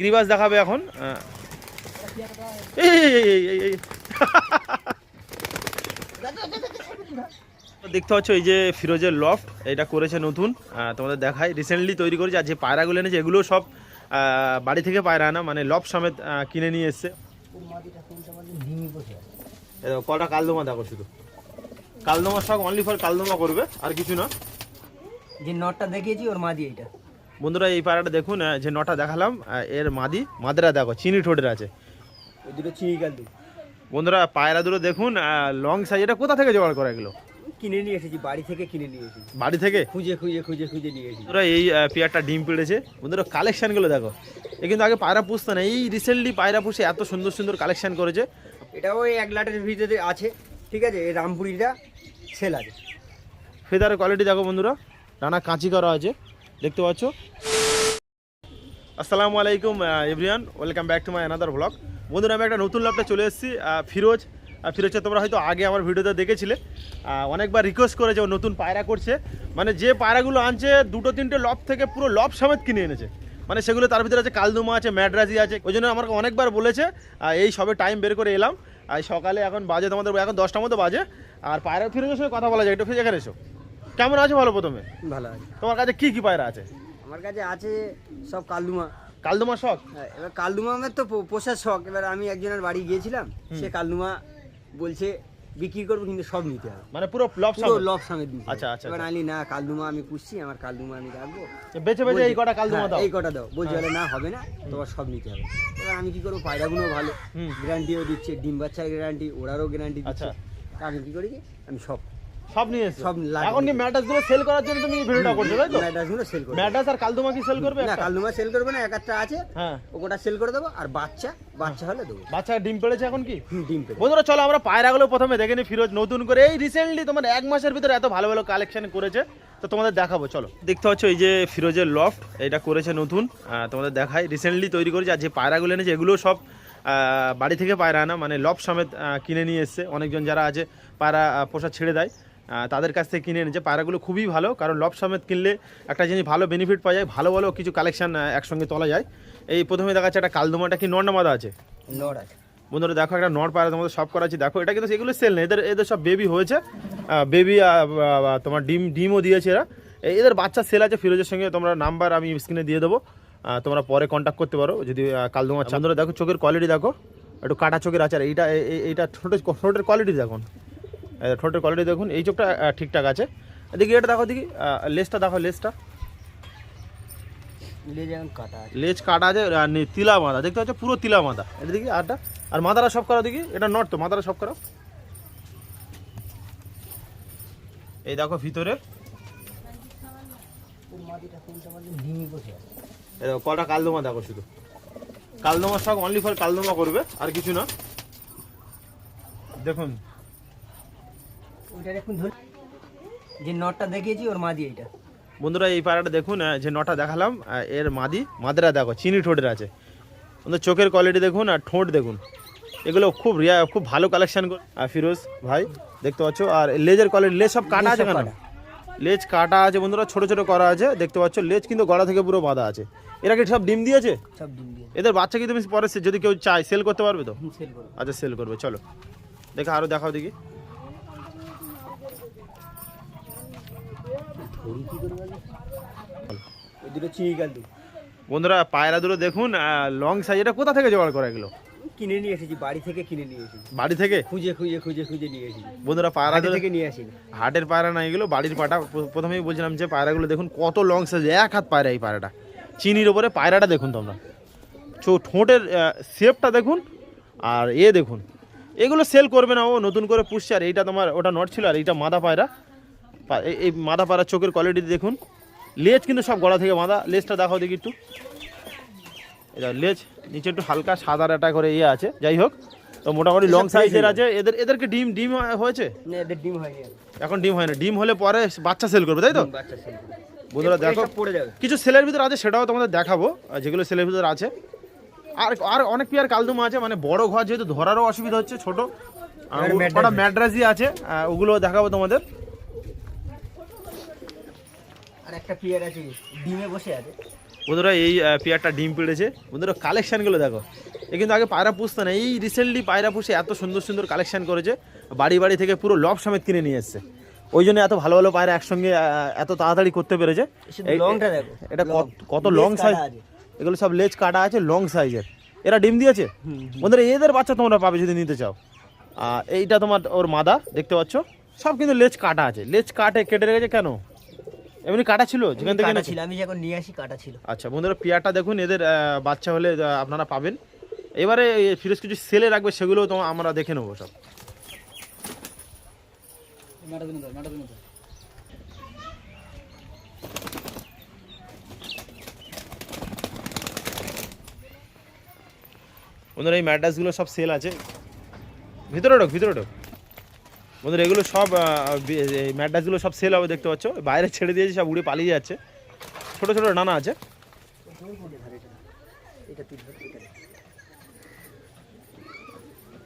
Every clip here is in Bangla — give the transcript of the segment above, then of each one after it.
গ্রিবাস দেখাবে এখন। দেখতে পাচ্ছ এই যে ফিরোজের লফট এটা করেছে নতুন। তোমাদের দেখায় রিসেন্টলি তৈরি করেছে, আর যে পায়রাগুলো এনেছে এগুলো সব বাড়ি থেকে পায়রা আনা মানে লফ সমেত কিনে নিয়ে এসছে। কটা কালদমা দেখো শুধু। কালদমা শখ অনলি ফর কালদমা করবে, আর কিছু না। যে নটটা দেখিয়েছি, ওর মা দিয়ে এটা। বন্ধুরা এই পায়রাটা দেখুন যে নটা দেখালাম এর মাদি মাদেরা দেখো চিনি ঠোঁটের আছে। দুটো চিনি কালদু বন্ধুরা পায়রা দুটো দেখুন লং সাইজ এটা কোথা থেকে জোগাড় করা এগুলো? কিনে নিয়ে এসেছি বাড়ি থেকে কিনে নিয়ে এসেছি। বাড়ি থেকে? খুঁজে খুঁজে খুঁজে খুঁজে নিয়ে এসেছি। বন্ধুরা এই পেয়ারটা ডিম পেড়েছে। বন্ধুরা কালেকশনগুলো দেখো। এ কিন্তু আগে পায়রা পুষতো না এই রিসেন্টলি পায়রা পুষে এত সুন্দর সুন্দর কালেকশন করেছে। এটা ওই এক লাটের ভিতরে আছে ঠিক আছে? এই রামপুরিটা সেল আছে। ফেদারের কোয়ালিটি দেখো বন্ধুরা নানা কাঁচি করা আছে। দেখতে পাচ্ছ? আসসালামু আলাইকুম everyone. Welcome back to my another blog বন্ধুরা, আমি একটা নতুন ল্যাপটপ চলে এসেছি ফিরোজ। ফিরোজকে তোমরা হয়তো আগে আমার ভিডিওতে দেখেছিলে। অনেকবার রিকোয়েস্ট করেছে ও নতুন পায়রা করছে। মানে যে পায়রাগুলো আনছে, দুটো তিনটে লব থেকে পুরো লব সমেত কিনে এনেছে। মানে সেগুলো তার ভিতরে আছে কালদুমা আছে, ম্যাড্রাজি আছে। ওই জন্য আমাকে অনেকবার বলেছে এই সবে টাইম বের করে এলাম। আর সকালে এখন বাজে তোমাদের, এখন দশটার মতো বাজে। আর পায়রা, ফিরোজের সঙ্গে কথা বলা যায়, একটু ফিরে এখানে এসো। কেমন আছে ভালো প্রথমে? ভালো আছে। তোমার কাছে কি কি পায়রা আছে? আমার কাছে আছে সব কালদুমা। কালদুমা শখ? হ্যাঁ, এবার কালদুমা আমার তো পোষার শখ। এবার আমি একজনের বাড়ি গিয়েছিলাম সে কালদুমা বলছে বিক্রি করব কিন্তু সব নিতে হবে। মানে পুরো লব পুরো লব সমেত দিতে আচ্ছা, আচ্ছা, এবার আলি না কালদুমা আমি পুষছি আমার কালদুমা আমি রাখব। বেছে বেছে এই কটা কালদুমা হ্যাঁ, দাও। এই কটা দাও। বলছে বলে না হবে না তোমার সব নিতে হবে। এবার আমি কি করব পায়রাগুলো ভালো। গ্যারান্টিও দিচ্ছে ডিম বাচ্চার গ্যারান্টি ওরারও গ্যারান্টি দিচ্ছে। আচ্ছা। আমি কি করি কি? আমি সব সব নিয়ে সব লাগবে। এখন কি ম্যাটাসগুলো সেল করার জন্য তুমি ভিডিওটা করছ তাই তো? ম্যাডাসগুলো সেল করব। ম্যাটাস আর কালদুমা কি সেল করবে না একটা? কালদুমা সেল করবে না এক একটা আছে। হ্যাঁ। ওটা সেল করে দেবো আর বাচ্চা বাচ্চা হলে দেবো। বাচ্চা ডিম পেড়েছে এখন কি? হুম, ডিম পেড়ে বন্ধুরা চলো আমরা পায়রাগুলো প্রথমে দেখে নিই ফিরোজ নতুন করে। এই রিসেন্টলি তোমার এক মাসের ভিতরে এত ভালো ভালো কালেকশন করেছে তো তোমাদের দেখাবো চলো। দেখতে পাচ্ছ এই যে ফিরোজের লফট এটা করেছে নতুন। আহ, তোমাদের দেখাই রিসেন্টলি তৈরি করেছে আর যে পায়রাগুলো এনেছে এগুলো সব আহ, বাড়ি থেকে পায়রা আনা মানে লফ সমেত আহ, কিনে নিয়ে এসছে। অনেকজন যারা আছে পায়রা আহ, পোষা ছেড়ে দেয়। তাদের কাছ থেকে কিনে এনেছে পায়রাগুলো খুবই ভালো কারণ লফ সমেত কিনলে একটা জিনিস ভালো বেনিফিট পাওয়া যায় ভালো ভালো কিছু কালেকশন একসঙ্গে তোলা যায়। এই প্রথমে দেখা যাচ্ছে একটা কালদুমাটা কি নর্নামাদা আছে? আছে। বন্ধুরা দেখো একটা নট পায়রা তোমাদের সব করা আছে। দেখো এটা কিন্তু এগুলো সেল নেই। এদের এদের সব বেবি হয়েছে। বেবি তোমার ডিম ডিমও দিয়েছে এরা। এদের বাচ্চা সেল আছে ফিরোজের সঙ্গে তোমরা নাম্বার আমি স্ক্রিনে দিয়ে দেবো। তোমরা পরে কন্ট্যাক্ট করতে পারো যদি কালদুমা চান্দরা দেখো চোখের কোয়ালিটি দেখো একটু কাটা চোখের আছে আর এইটা এইটা ঠোঁটের ঠোঁটের কোয়ালিটি এই ঠোঁটের কোয়ালিটি দেখুন এই চোখটা ঠিকঠাক আছে। দেখি এটা দেখো দেখি লেজটা দেখো লেজটা লেজ কাটা আছে। তিলা মাদা দেখতে পাচ্ছ? পুরো তিলা মাদা এটা দেখি আরটা। আর মাদারা সব করা দেখি এটা নট তো মাদারা সব করা। এই দেখো ভিতরে। কটা কালদমা দেখো শুধু। কালদমা সব অনলি ফর কালদমা করবে আর কিছু না। দেখুন ওইটা এখন ধর যে নটটা দেখিয়েছি ওর মা দিয়ে বন্ধুরা এই পাড়াটা দেখুন যে নটা দেখালাম এর মাদি মাদেরা দেখো চিনি ঠোঁটের আছে। বন্ধু চোখের কোয়ালিটি দেখুন আর ঠোঁট দেখুন। এগুলো খুব রিয়া খুব ভালো কালেকশন আর ফিরোজ ভাই দেখতে পাচ্ছ? আর লেজের কোয়ালিটি লেজ সব কাটা আছে কেন? লেজ কাটা আছে বন্ধুরা ছোট ছোট করা আছে দেখতে পাচ্ছ? লেজ কিন্তু গলা থেকে পুরো বাঁধা আছে। এরা কি সব ডিম দিয়েছে? সব ডিম দিয়ে এদের বাচ্চা কি তুমি পরে যদি কেউ চায় সেল করতে পারবে তো? আচ্ছা সেল করবে চলো। দেখে আরও দেখাও দেখি ধরি কি করবে ওই দুটো চিনি কালদু বন্ধুরা পায়রা দুটো দেখুন লং সাইজ এটা কোথা থেকে জোগাড় করা এগুলো? কিনে নিয়ে এসেছি বাড়ি থেকে কিনে নিয়ে এসেছি। বাড়ি থেকে? খুঁজে খুঁজে খুঁজে খুঁজে নিয়ে এসেছি। বন্ধুরা পায়রা থেকে নিয়ে আসি হাটের পায়রা না এগুলো বাড়ির পাটা। প্রথমেই বলছিলাম যে পায়রাগুলো দেখুন কত লং সাইজ এক হাত পায়রা এই পায়রাটা। চিনির ওপরে পায়রাটা দেখুন তোমরা। চো ঠোঁটের শেপটা দেখুন আর এ দেখুন। এগুলো সেল করবে না ও নতুন করে পুষছে আর এইটা তোমার ওটা নট ছিল আর এইটা মাদা পায়রা। এই- মাদা পায়রা চোখের কোয়ালিটি দেখুন। লেজ কিন্তু সব গলা থেকে মাদা লেজটা দেখাও দেখি একটু। লেজ নিচে একটু হালকা সাদা একটা করে ইয়ে আছে। যাই হোক তো মোটামুটি লং সাইজের আছে। এদের এদেরকে ডিম ডিম হয়েছে? ডিম হয়নি। এখন ডিম হয় না ডিম হলে পরে বাচ্চা সেল করবে তাই তো। বন্ধুরা দেখো পড়ে যাবে। কিছু সেলের ভিতরে আছে সেটাও তোমাদের দেখাবো। যেগুলো সেলের ভিতরে আছে। আর আর অনেক পেয়ার কালদুমা আছে। মানে বড় ঘর যেহেতু ধরারও অসুবিধা হচ্ছে ছোট। ম্যাড্রাস ম্যাড্রাসই আছে। ওগুলো দেখাবো তোমাদের। আর একটা পিয়ার আছে ডিমে বসে আছে। বন্ধুরা এই পেয়ারটা ডিম পেড়েছে। বন্ধুরা কালেকশানগুলো দেখো। এ কিন্তু আগে পায়রা পুষতো না এই রিসেন্টলি পায়রা পুষে এত সুন্দর সুন্দর কালেকশন করেছে। বাড়ি বাড়ি থেকে পুরো লব সমেত কিনে নিয়ে এসছে। ওই জন্য এত ভালো ভালো পায়রা একসঙ্গে এত তাড়াতাড়ি করতে পেরেছে। এটা কত- কত লং সাইজ এগুলো সব লেজ কাটা আছে লং সাইজের এরা ডিম দিয়েছে? বন্ধুরা এদের বাচ্চা তোমরা পাবে যদি নিতে চাও। এইটা তোমার ওর মাদা দেখতে পাচ্ছ? সব কিন্তু লেজ কাটা আছে। লেজ কাটে কেটে রেখেছে কেন? এমনি কাটা ছিল? যেখান থেকে কাটা ছিল আমি যখন নিয়ে আসি কাটা ছিল। আচ্ছা বন্ধুরা পেয়ারটা দেখুন এদের বাচ্চা হলে আপনারা পাবেন। এবারে ফিরোজ কিছু সেলে রাখবে সেগুলো তো আমরা দেখে নেব সব। বন্ধুরা এই ম্যাড্রাসগুলো সব সেল আছে। ভিতরে ঢোক ভিতরে ঢোক। বন্ধুরা এগুলো সব ম্যাড্রাসগুলো সব সেল হবে দেখতে পাচ্ছ। বাইরে ছেড়ে দিয়েছে সব উড়ে পালিয়ে যাচ্ছে। ছোট ছোট নানা আছে।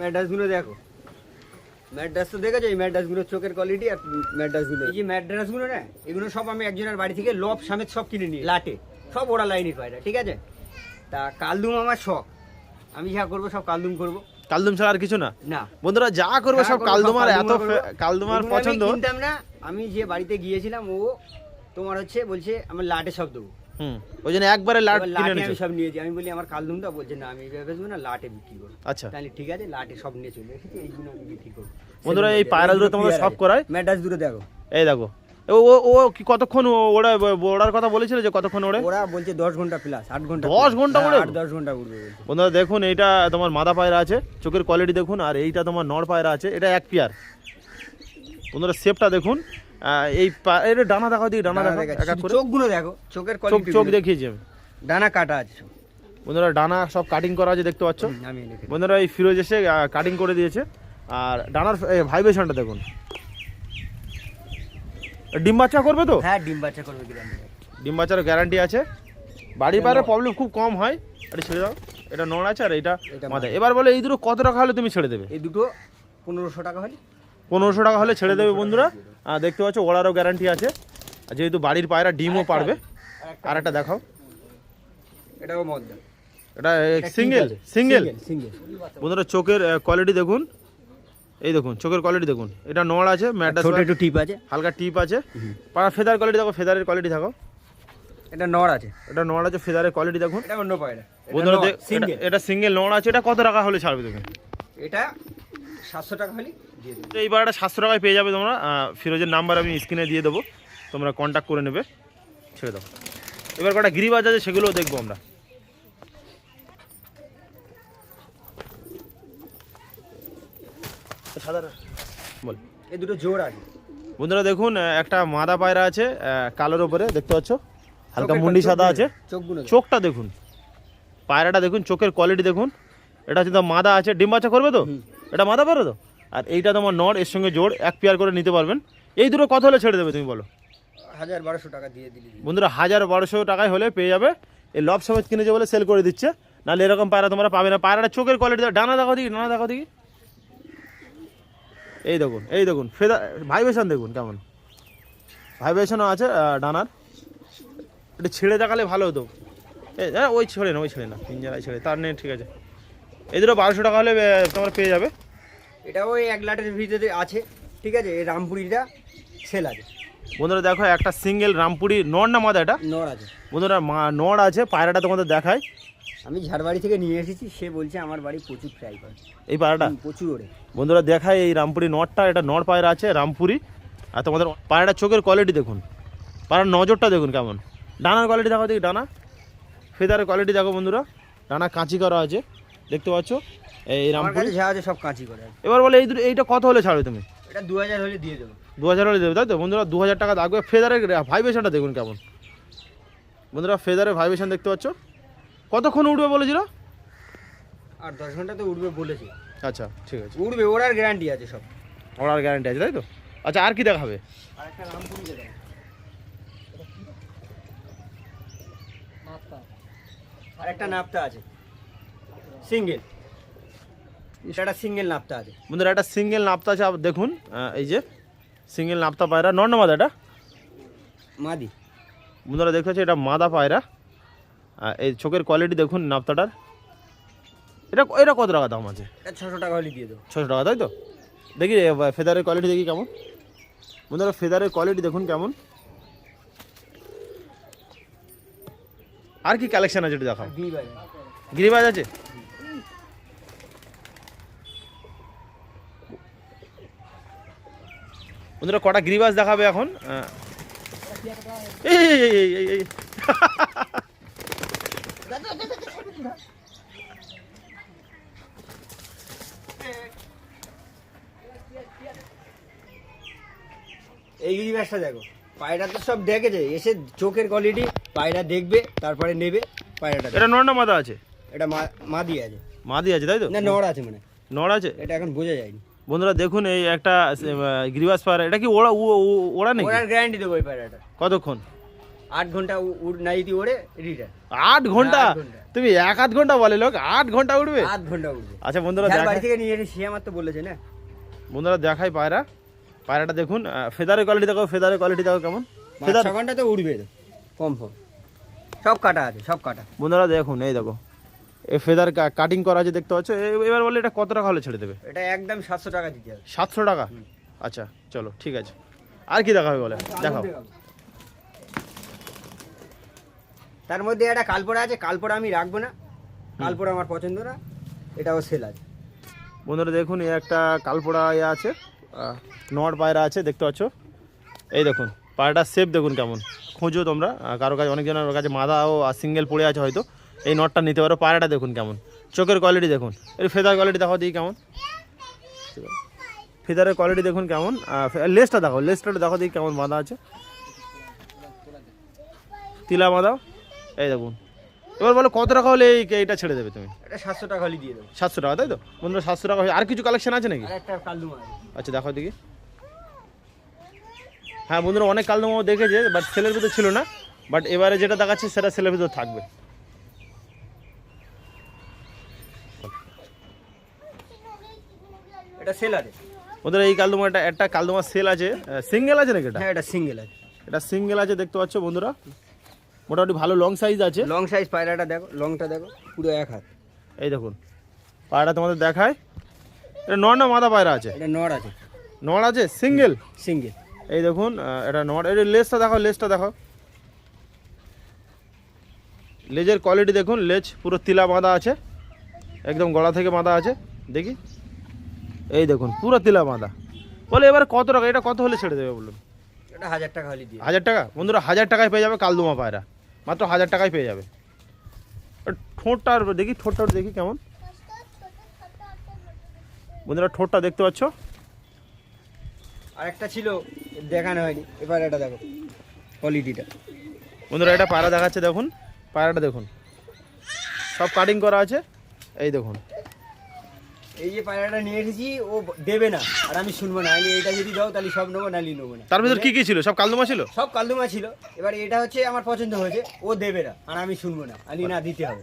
ম্যাড্রাসগুলো দেখো। ম্যাড্রাস তো দেখেছ এই ম্যাড্রাসগুলোর চোখের কোয়ালিটি আর ম্যাড্রাসগুলো এই যে ম্যাড্রাসগুলো না এগুলো সব আমি একজনের বাড়ি থেকে লব সামেত সব কিনে নিই লাটে। সব ওরা লাইনের পায়রা ঠিক আছে? তা কালদুম আমার শখ। আমি যা করব সব কালদুম করব। কালদুম ছাড়া আর কিছু না? না। বন্ধুরা যা করবে সব কালদুমার এত কালদুমা কালদুমার পছন্দ? কিনতাম না আমি যে বাড়িতে গিয়েছিলাম ও তোমার হচ্ছে বলছে আমার লাটে সব দেবো। হুম ওই জন্য একবারে লাট কিনে সব নিয়েছি। আমি বলি আমার কালদুমটা? বলছে না আমি এইভাবে বেচবো না লাটে বিক্রি করব। আচ্ছা। তাহলে ঠিক আছে লাটে সব নিয়ে চলে এসেছি এইগুলো আমি বিক্রি করব। বন্ধুরা, এই পায়রাগুলো তোমাদের সব করায়? দূরে দেখো। এই দেখো। ও ও ও কি কতক্ষণ ওরা ওড়ার কথা বলেছিল যে কতক্ষণ ওড়ে? ওরা বলছে দশ ঘণ্টা প্লাস আট ঘণ্টা 10 plus। ঘণ্টা হ্যাঁ, উড়ে? আট দশ ঘণ্টা উঠবে বন্ধুরা দেখুন এইটা তোমার মাদা পায়রা আছে চোখের কোয়ালিটি দেখুন আর এইটা তোমার নড় পায়রা আছে এটা এক পেয়ার বন্ধুরা শেপটা দেখুন এই এটা ডানা দেখাও দিই ডানা দেখো চোখগুলো দেখো চোখের চোখ চোখ দেখিয়েছি আমি। ডানা কাটা আছে বন্ধুরা ডানা সব কাটিং করা আছে দেখতে পাচ্ছ। বন্ধুরা এই ফিরোজ এসে কাটিং করে দিয়েছে। আর ডানার ভাইব্রেশনটা দেখুন। ডিম বাচ্চা করবে তো? হ্যাঁ ডিম বাচ্চা করবে গ্রামে ডিম গ্যারান্টি আছে। বাড়ির বাইরে প্রবলেম খুব কম হয়। এটা ছেড়ে দাও এটা নড় আছে আর এটা মাথায়। এবার বলে এই দুটো কত টাকা হলে তুমি ছেড়ে দেবে? এই দুটো পনেরোশো টাকা হলে। পনেরোশো টাকা হলে ছেড়ে দেবে বন্ধুরা। আর দেখতে পাচ্ছ ওড়ারও গ্যারান্টি আছে। আর যেহেতু বাড়ির পায়রা ডিমও পারবে। আর একটা দেখাও। এটাও মদ্দা এটা সিঙ্গেল সিঙ্গেল সিঙ্গেল বন্ধুরা চোখের কোয়ালিটি দেখুন। এই দেখুন চোখের কোয়ালিটি দেখুন। এটা নড় আছে ম্যাটাস ছোট একটু টিপ আছে। হালকা টিপ আছে। পাড়া ফেদার কোয়ালিটি দেখো ফেদারের কোয়ালিটি দেখো। এটা নড় আছে। এটা নড় আছে ফেদারের কোয়ালিটি দেখুন। এটা অন্য পায়রা বন্ধুরা এটা- সিঙ্গেল নড় আছে এটা কত টাকা হলে ছাড়বে দেখুন? এটা সাতশো টাকা হলে দিয়ে দেবো। তো এই বারোটা সাতশো টাকায় পেয়ে যাবে তোমরা। ফিরোজের নাম্বার আমি স্ক্রিনে দিয়ে দেবো। তোমরা কন্ট্যাক্ট করে নেবে। ছেড়ে দাও। এবার কটা গিরিবাজ আছে সেগুলোও দেখব আমরা। সাধারণ। বল। এই দুটো জোর আছে বন্ধুরা দেখুন একটা মাদা পায়রা আছে কালোর ওপরে দেখতে পাচ্ছ? হালকা মুন্ডি সাদা আছে। চোখটা দেখুন। পায়রাটা দেখুন চোখের কোয়ালিটি দেখুন। এটা হচ্ছে মাদা আছে। ডিম বাচ্চা করবে তো? এটা মাদা পারো তো? আর এইটা তোমার নর এর সঙ্গে জোড় এক পেয়ার করে নিতে পারবেন। এই দুটো কত হলে ছেড়ে দেবে তুমি বলো? হাজার বারোশো টাকা দিয়ে দিলি। বন্ধুরা হাজার বারোশো টাকায় হলে পেয়ে যাবে। এই লব সমেত কিনেছে বলে সেল করে দিচ্ছে। নাহলে এরকম পায়রা তোমরা পাবে না। পায়রাটা চোখের কোয়ালিটি ডানা দেখো দেখি ডানা দেখো দেখি। এই দেখুন এই দেখুন ফেদা ভাইব্রেশন দেখুন কেমন। ভাইব্রেশনও আছে ডানার। এটা ছেড়ে দেখালে ভালো হতো। হ্যাঁ ওই ছেড়ে না ওই ছেড়ে না পিঞ্জারায় ছেড়ে তার নেই ঠিক আছে। এই দুটো বারোশো টাকা হলে তোমরা পেয়ে যাবে। এটা ওই এক লাটের ভিতরে আছে ঠিক আছে এই রামপুরিটা সেল আছে। বন্ধুরা দেখো একটা সিঙ্গেল রামপুরি নড় না মাদা এটা? নড় আছে। বন্ধুরা মা নড় আছে পায়রাটা তোমাদের দেখায় আমি ঝাড়বাড়ি থেকে নিয়ে এসেছি সে বলছে আমার বাড়ি প্রচুর ফ্রাই করে এই হুম, প্রচুর ওরে বন্ধুরা দেখায় এই রামপুরি নটটা এটা নট পায়রা আছে রামপুরি। আর তোমাদের পায়রাটার চোখের কোয়ালিটি দেখুন। পায়রার নজরটা দেখুন কেমন। ডানার কোয়ালিটি দেখো দেখি ডানা। ফেদারের কোয়ালিটি দেখো বন্ধুরা। ডানা কাঁচি করা আছে দেখতে পাচ্ছ? এই রামপুরি। যা আছে সব কাঁচি করে এবার বলে এই এইটা কত হলে ছাড়বে তুমি? এটা দু হাজার হলে দিয়ে দেবো। দু হাজার হলে দেবে তাই তো? বন্ধুরা দু হাজার টাকা লাগবে ফেদারের ভাইব্রেশনটা দেখুন কেমন। বন্ধুরা ফেদারের ভাইব্রেশন দেখতে পাচ্ছ? কতক্ষণ উঠবে বলেছিল? আর দশ ঘণ্টা তো উঠবে বলেছি। আচ্ছা ঠিক আছে। উঠবে ওর আর গ্যারান্টি আছে সব। অর্ডার গ্যারান্টি আছে তাই তো? আচ্ছা আর কি দেখাবে? আর একটা রামপুরি আর একটা নাপতা আছে। সিঙ্গেল। এটা সিঙ্গেল নাপতা আছে। বন্ধুরা একটা সিঙ্গেল নাপ্তা আছে আপ- দেখুন এই যে সিঙ্গেল নাপ্তা পায়রা। নর্ন মাদা এটা মাদি। বন্ধুরা দেখতে পাচ্ছি এটা মাদা পায়রা। এই চোখের কোয়ালিটি দেখুন নাপ্তাটার এটা এটা কত টাকা দাম আছে? এটা ছশো টাকা হলে দিয়ে দেবো। ছশো টাকা তাই তো? দেখি ফেদারের কোয়ালিটি দেখি কেমন। বন্ধুরা ফেদারের কোয়ালিটি দেখুন কেমন। আর কি কালেকশন আছে একটু দেখাও। গিরিবাজ আছে। বন্ধুরা কটা গিরিবাজ দেখাবে এখন? এই, এই, গিরিবাসটা দেখো। পায়রা তো সব দেখেছে এসে চোখের কোয়ালিটি পায়রা দেখবে তারপরে নেবে পায়রাটা এটা নড়না মাদা আছে? এটা মা মা দিয়ে আছে। মাদি আছে তাই তো? না নড় আছে মানে নড় আছে? এটা এখন বোঝা যায়নি। বন্ধুরা দেখুন এই একটা গিরিবাজ পায়রা এটা কি ওড়া ওড়া নাকি? ওরার গ্যারান্টি দেবো এই পায়রাটা। কতক্ষণ? আট ঘণ্টা ওড়ে রিটার্ন আট ঘণ্টা? তুমি এক আধ ঘণ্টা বলে লোক আট ঘণ্টা উঠবে আট ঘণ্টা উঠবে আচ্ছা বন্ধুরা বাড়ি থেকে নিয়ে এসে আমার তো বলেছে না। বন্ধুরা দেখাই পায়রা। পায়রাটা দেখুন ফেদারের কোয়ালিটি দেখো ফেদারের কোয়ালিটি দেখো কেমন। ফেদার ঘণ্টা তো কনফার্ম সব কাটা আছে সব কাটা। বন্ধুরা দেখুন এই দেখো। এই ফেদার কাটিং করা আছে দেখতে পাচ্ছ? এবার বলে এটা কত টাকা হলে ছেড়ে দেবে? এটা একদম সাতশো টাকা দিতে হবে। সাতশো টাকা? আচ্ছা চলো ঠিক আছে। আর কি দেখাবে বলে? দেখাও। তার মধ্যে একটা কালপোড়া আছে কালপোড়া আমি রাখব না। কালপোড়া আমার পছন্দ না এটাও সেল আছে। বন্ধুরা দেখুন এই একটা কালপোড়া ইয়ে আছে নট পায়রা আছে দেখতে পাচ্ছ? এই দেখুন পায়রাটার শেপ দেখুন কেমন। খোঁজো তোমরা কারও কাছে অনেকজনের কাছে মাদা ও সিঙ্গেল পড়ে আছে হয়তো। এই নটটা নিতে পারো পায়রাটা দেখুন কেমন। চোখের কোয়ালিটি দেখুন। এর ফেদার কোয়ালিটি দেখো দিই কেমন ফেদারের কোয়ালিটি দেখুন কেমন। লেসটা দেখো লেসটা দেখো দিই কেমন বাঁধা আছে। তিলা বাঁধাও। এই দেখুন। এবার বলো কত টাকা হলে এই এটা ছেড়ে দেবে তুমি? এটা সাতশো টাকা হলে দিয়ে দেবো। সাতশো টাকা তাই তো? বন্ধুরা সাতশো টাকা আর কিছু কালেকশন আছে নাকি? একটা কালদুমা আচ্ছা দেখো দেখি। হ্যাঁ বন্ধুরা অনেক কালদমাও দেখেছে বাট সেলের ভিতর ছিল না। বাট এবারে যেটা দেখাচ্ছে সেটা সেলের ভিতর থাকবে। এটা সেল আছে। বন্ধুরা এই কালদমা একটা একটা কালদমা সেল আছে। সিঙ্গেল আছে নাকি এটা? হ্যাঁ এটা সিঙ্গেল আছে। এটা সিঙ্গেল আছে দেখতে পাচ্ছ বন্ধুরা। মোটামুটি ভালো লং সাইজ আছে। লং সাইজ পায়রাটা দেখো লংটা দেখো পুরো এক হাত। এই দেখুন পায়রা তোমাদের দেখায়। এটা নর না মাদা পায়রা আছে? এটা নড় আছে। নড় আছে? সিঙ্গেল সিঙ্গেল এই দেখুন এটা নড় এই লেজটা দেখো লেজটা দেখো লেজের কোয়ালিটি দেখুন লেজ পুরো তিলা বাঁধা আছে। একদম গলা থেকে বাঁধা আছে। দেখি। এই দেখুন পুরো তিলা বাঁধা। বলে এবার কত টাকা? এটা কত হলে ছেড়ে দেবে বলুন? এটা হাজার টাকা হলে দিয়ে হাজার টাকা? বন্ধুরা হাজার টাকায় পেয়ে যাবে কালদুমা পায়রা। মাত্র হাজার টাকায় পেয়ে যাবে। ঠোঁটটা আর দেখি ঠোঁটটা দেখি কেমন। বন্ধুরা ঠোঁটটা দেখতে পাচ্ছ? আর একটা ছিল দেখানো হয়নি। এবার এটা দেখো কোয়ালিটিটা বন্ধুরা এটা পায়রা দেখাচ্ছে দেখুন। পায়রাটা দেখুন। সব কাটিং করা আছে। এই দেখুন। এই যে পায়রাটা নিয়ে এসেছি ও দেবে না। আর আমি শুনব না। আমি এটা যদি দাও তাহলে সব নেব নালি নেব না। তার ভিতর কি কি ছিল? সব কালদমা ছিল? সব কালদুমা ছিল। এবার এটা হচ্ছে আমার পছন্দ হয়েছে ও দেবে না। আর আমি শুনব না। আলি না দিতে হবে।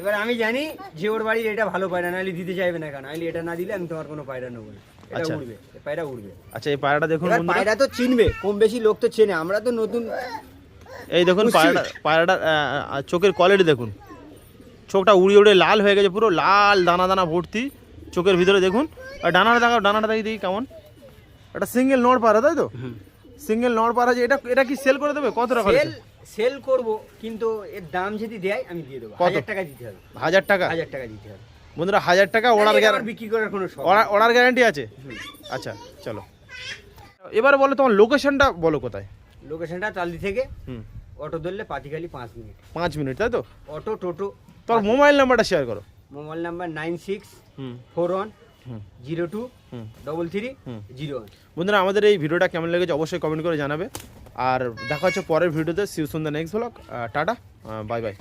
এবার আমি জানি যে ওর বাড়ির এটা ভালো পায়রা না আলি দিতে চাইবে না কেন? আলি এটা না দিলে আমি তোমার কোনো পায়রা নেব না। এটা আচ্ছা। উড়বে পায়রা উড়বে। আচ্ছা এই পায়রাটা দেখুন পায়রা তো চিনবে কম বেশি লোক তো চেনে। আমরা তো নতুন এই দেখুন। পায়রাটা আহ, চোখের কোয়ালিটি দেখুন। চোখটা উড়ে উড়ে লাল হয়ে গেছে পুরো লাল দানা দানা ভর্তি চোখের ভিতরে দেখুন। আর ডানাটা দেখাও ডানাটা দেখি দেখি কেমন। এটা সিঙ্গেল নড় পায়রা তাই তো? সিঙ্গেল নড় পায়রা যে এটা এটা কি সেল করে দেবে? কত টাকা সেল সেল করব কিন্তু এর দাম যদি দেয় আমি দিয়ে দেবো? হাজার টাকা দিতে হবে। হাজার টাকা? হাজার টাকা দিতে হবে। বন্ধুরা হাজার টাকা অর্ডার গ্যারান্টি বিক্রি করার কোনো অর্ডার অর্ডার গ্যারান্টি আছে? আচ্ছা চলো। এবার বলো তোমার লোকেশনটা বলো কোথায়? লোকেশনটা তালদি থেকে অটো ধরলে পাতিখালি পাঁচ মিনিট। পাঁচ মিনিট তাই তো? অটো টোটো তোমার মোবাইল নাম্বারটা শেয়ার করো। Mobile number nine six hmm. Four one zero two hmm. Double three. Zero one. বন্ধুরা আমাদের এই ভিডিওটা কেমন লেগেছে অবশ্যই কমেন্ট করে জানাবে। আর দেখা হচ্ছে পরের ভিডিওতে। সিউ সুন্দর next blog tata. Bye bye